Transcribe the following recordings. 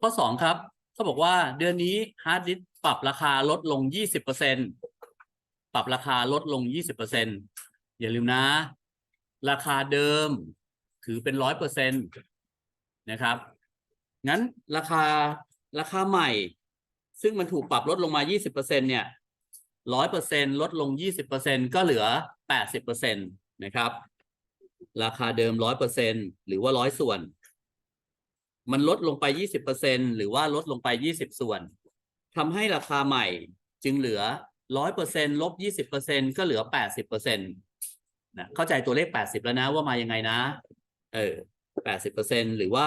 ข้อสองครับเขาบอกว่าเดือนนี้ฮาร์ดดิสปรับราคาลดลงยี่สิบเปอร์เซ็นปรับราคาลดลงยี่สิบเปอร์เซ็นอย่าลืมนะ ราคาเดิมถือเป็นร้อยเปอร์เซ็นตนะครับ งั้นราคาราคาใหม่ ซึ่งมันถูกปรับลดลงมา 20%เนี่ย 100%ลดลง 20%ก็เหลือ 80%นะครับ ราคาเดิม 100%หรือว่า 100 ส่วน มันลดลงไป 20%หรือว่าลดลงไป 20 ส่วนทำให้ราคาใหม่จึงเหลือ 100%ลบ 20%ก็เหลือ 80%นะเข้าใจตัวเลข 80 แล้วนะว่ามายังไงนะ เออ 80%หรือว่า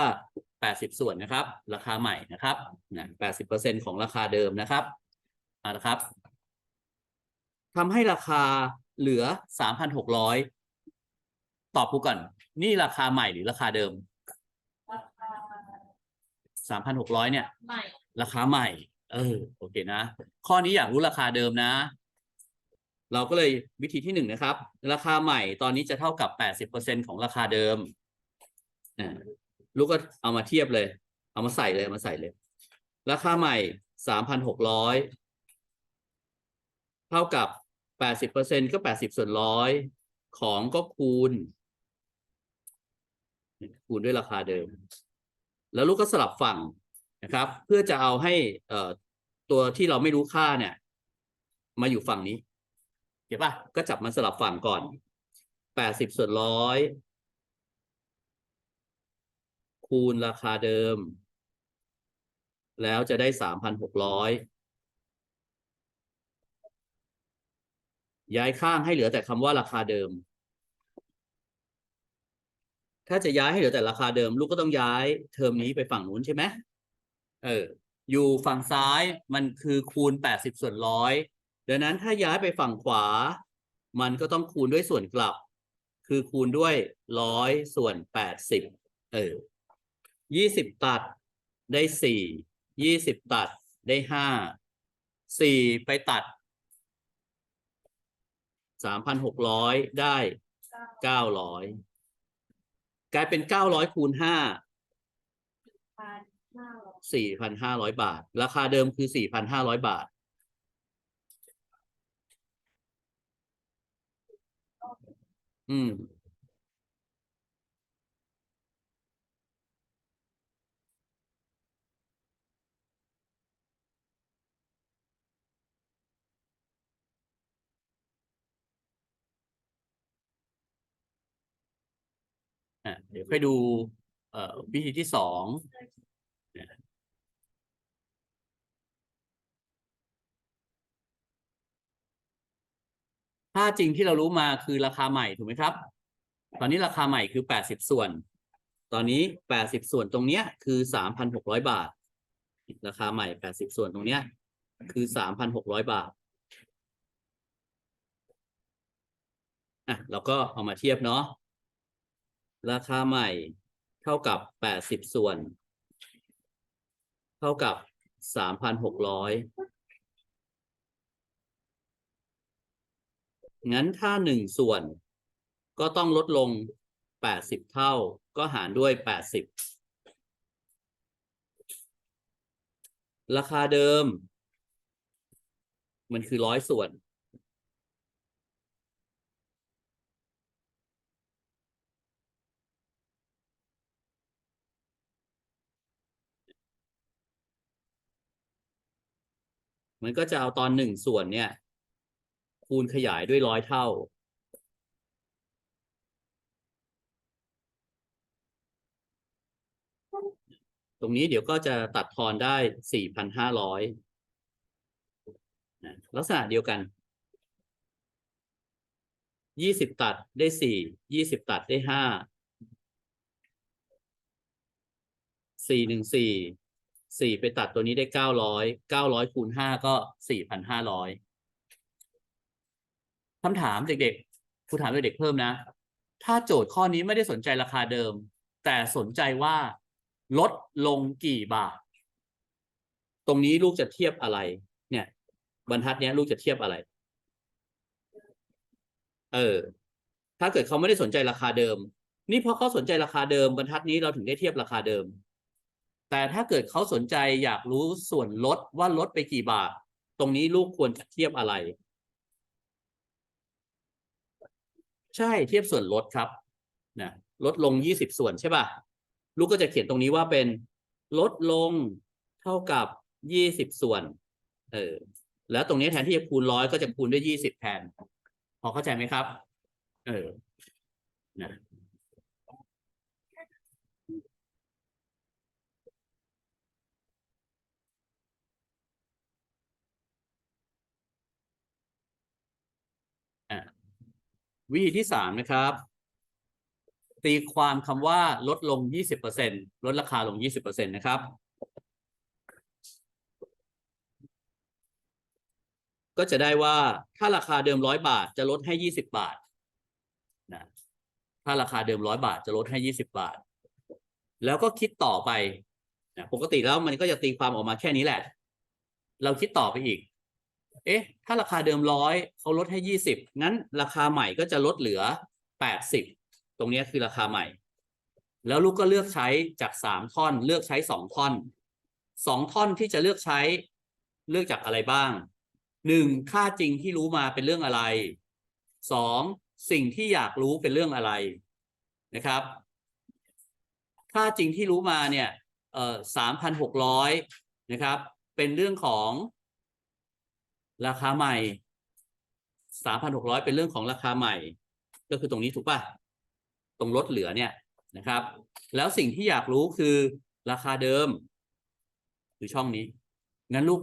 80 ส่วนนะครับ ราคาใหม่นะครับนะ80%ของราคาเดิมนะครับเอาละครับทำให้ราคาเหลือ 3,600 ตอบกูก่อน นี่ราคาใหม่หรือราคาเดิม 3,600เนี่ย ใหม่ ราคาใหม่ เออ โอเคนะ ข้อนี้อยากรู้ราคาเดิมนะ เราก็เลยวิธีที่หนึ่งนะครับ ราคาใหม่ตอนนี้จะเท่ากับ80%ของราคาเดิมอ่าลูกก็เอามาเทียบเลย เอามาใส่เลยเอามาใส่เลย ราคาใหม่3,600เท่ากับ80%ก็80ส่วนร้อยของก็คูณ คูณด้วยราคาเดิม แล้วลูกก็สลับฝั่งนะครับ เพื่อจะเอาให้เอ่อตัวที่เราไม่รู้ค่าเนี่ย มาอยู่ฝั่งนี้เห็นปะก็จับมันสลับฝั่งก่อนแปดสิบส่วนร้อยคูณราคาเดิม แล้วจะได้สามพันหกร้อยย้ายข้างให้เหลือแต่คำว่าราคาเดิม ถ้าจะย้ายให้เหลือแต่ราคาเดิม ลูกก็ต้องย้ายเทอมนี้ไปฝั่งนู้นใช่ไหมเออ อยู่ฝั่งซ้ายมันคือคูณแปดสิบส่วนร้อยดังนั้นถ้าย้ายไปฝั่งขวา มันก็ต้องคูณด้วยส่วนกลับ คือคูณด้วยร้อยส่วนแปดสิบเออยี่สิบตัดได้สี่ยี่สิบตัดได้ห้าสี่ไปตัดสามพันหกร้อยได้เก้าร้อยกลายเป็นเก้าร้อยคูณห้าพันห้าร้อยสี่พันห้าร้อยบาท ราคาเดิมคือสี่พันห้าร้อยบาท อืม อะเดี๋ยวค่อยดูเอ่อวิธีที่สองค่าจริงที่เรารู้มาคือราคาใหม่ถูกไหมครับ ตอนนี้ราคาใหม่คือแปดสิบส่วน ตอนนี้แปดสิบส่วนตรงเนี้ยคือสามพันหกร้อยบาท ราคาใหม่แปดสิบส่วนตรงเนี้ยคือสามพันหกร้อยบาทอะเราก็เอามาเทียบเนาะ ราคาใหม่เท่ากับแปดสิบส่วน เท่ากับสามพันหกร้อยงั้นถ้าหนึ่งส่วน ก็ต้องลดลงแปดสิบเท่า ก็หารด้วยแปดสิบราคาเดิม มันคือร้อยส่วน มันก็จะเอาตอนหนึ่งส่วนเนี่ย คูณขยายด้วยร้อยเท่า ตรงนี้เดี๋ยวก็จะตัดทอนได้สี่พันห้าร้อยลักษณะเดียวกันยี่สิบตัดได้สี่ยี่สิบตัดได้ห้าสี่หนึ่งสี่ สี่ไปตัดตัวนี้ได้เก้าร้อยเก้าร้อยคูณห้าก็สี่พันห้าร้อยคำถามเด็กๆครูถามเด็กๆเพิ่มนะ ถ้าโจทย์ข้อนี้ไม่ได้สนใจราคาเดิม แต่สนใจว่าลดลงกี่บาท ตรงนี้ลูกจะเทียบอะไร เนี่ย บรรทัดนี้ลูกจะเทียบอะไร เออ ถ้าเกิดเขาไม่ได้สนใจราคาเดิม นี่เพราะเขาสนใจราคาเดิม บรรทัดนี้เราถึงได้เทียบราคาเดิม แต่ถ้าเกิดเขาสนใจอยากรู้ส่วนลดว่าลดไปกี่บาท ตรงนี้ลูกควรจะเทียบอะไร ใช่เทียบส่วนลดครับนะลดลงยี่สิบส่วนใช่ป่ะ ลูกก็จะเขียนตรงนี้ว่าเป็นลดลงเท่ากับยี่สิบส่วน เออ แล้วตรงนี้แทนที่จะคูณร้อยก็จะคูณด้วยยี่สิบแทน พอเข้าใจไหมครับ เออนะ วิธีที่สามนะครับ ตีความคำว่าลดลง 20%ลดราคาลง 20%นะครับ ก็จะได้ว่าถ้าราคาเดิมร้อยบาทจะลดให้ 20 บาทนะถ้าราคาเดิมร้อยบาทจะลดให้ 20 บาท แล้วก็คิดต่อไปนะปกติแล้วมันก็จะตีความออกมาแค่นี้แหละ เราคิดต่อไปอีก เอ๊ะ ถ้าราคาเดิมร้อยเขาลดให้ยี่สิบงั้นราคาใหม่ก็จะลดเหลือแปดสิบตรงนี้คือราคาใหม่ แล้วลูกก็เลือกใช้จากสามท่อน เลือกใช้สองท่อนสองท่อนที่จะเลือกใช้เลือกจากอะไรบ้างหนึ่งค่าจริงที่รู้มาเป็นเรื่องอะไรสองสิ่งที่อยากรู้เป็นเรื่องอะไรนะครับ ค่าจริงที่รู้มาเนี่ยเอ่อสามพันหกร้อยนะครับ เป็นเรื่องของ ราคาใหม่สามพันหกร้อยเป็นเรื่องของราคาใหม่ ก็คือตรงนี้ถูกป่ะตรงลดเหลือเนี่ยนะครับ แล้วสิ่งที่อยากรู้คือราคาเดิม คือช่องนี้ งั้นลูก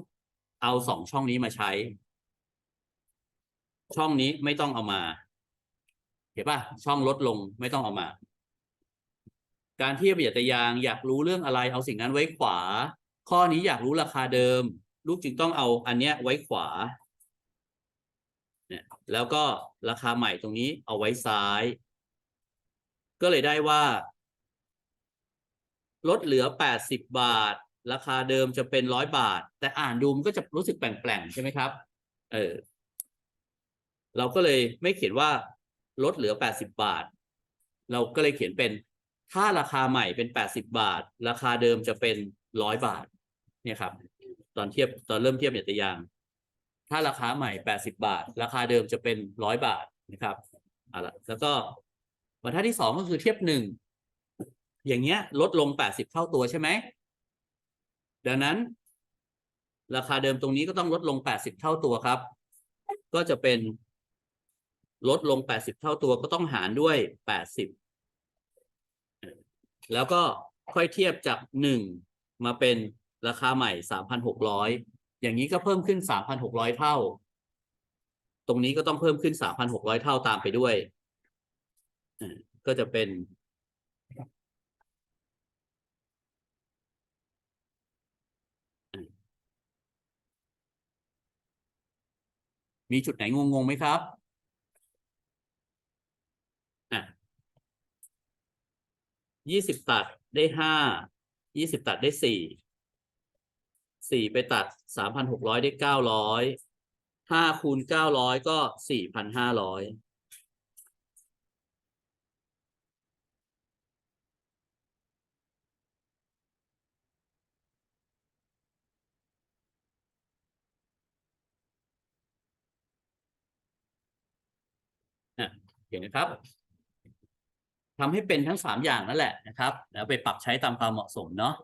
เอาสองช่องนี้มาใช้ ช่องนี้ไม่ต้องเอามา เห็นป่ะช่องลดลงไม่ต้องเอามา การเทียบประหยัดตะยางอยากรู้เรื่องอะไร เอาสิ่งนั้นไว้ขวา ข้อนี้อยากรู้ราคาเดิม ลูกจึงต้องเอาอันเนี้ยไว้ขวาเนี่ยแล้วก็ราคาใหม่ตรงนี้เอาไว้ซ้าย ก็เลยได้ว่า ลดเหลือแปดสิบบาท ราคาเดิมจะเป็นร้อยบาท แต่อ่านดูมันก็จะรู้สึกแปลงๆใช่ไหมครับ เออ เราก็เลยไม่เขียนว่า ลดเหลือแปดสิบบาท เราก็เลยเขียนเป็น ถ้าราคาใหม่เป็นแปดสิบบาท ราคาเดิมจะเป็นร้อยบาท เนี่ยครับ ตอนเทียบตอนเริ่มเทียบเนี่ยตะยาง ถ้าราคาใหม่แปดสิบาท ราคาเดิมจะเป็นร้อยบาทนะครับเอาละแล้วก็บรรทัดที่สองก็คือเทียบหนึ่งอย่างเงี้ย ลดลงแปดสิบเท่าตัวใช่ไหมดังนั้น ราคาเดิมตรงนี้ก็ต้องลดลงแปดสิบเท่าตัวครับ ก็จะเป็นลดลงแปดสิบเท่าตัวก็ต้องหารด้วยแปดสิบแล้วก็ค่อยเทียบจากหนึ่งมาเป็น ราคาใหม่สามพันหกร้อยอย่างนี้ก็เพิ่มขึ้นสามพันหกร้อยเท่า ตรงนี้ก็ต้องเพิ่มขึ้นสามพันหกร้อยเท่าตามไปด้วย ก็จะเป็นมีจุดไหนงงๆไหมครับยี่สิบตัดได้ห้า ยี่สิบตัดได้สี่ สี่ไปตัดสามพันหกร้อยได้เก้าร้อยห้าคูณเก้าร้อยก็สี่พันห้าร้อยเห็นนะครับทำให้เป็นทั้งสามอย่างนั่นแหละนะครับ แล้วไปปรับใช้ตามความเหมาะสมเนาะ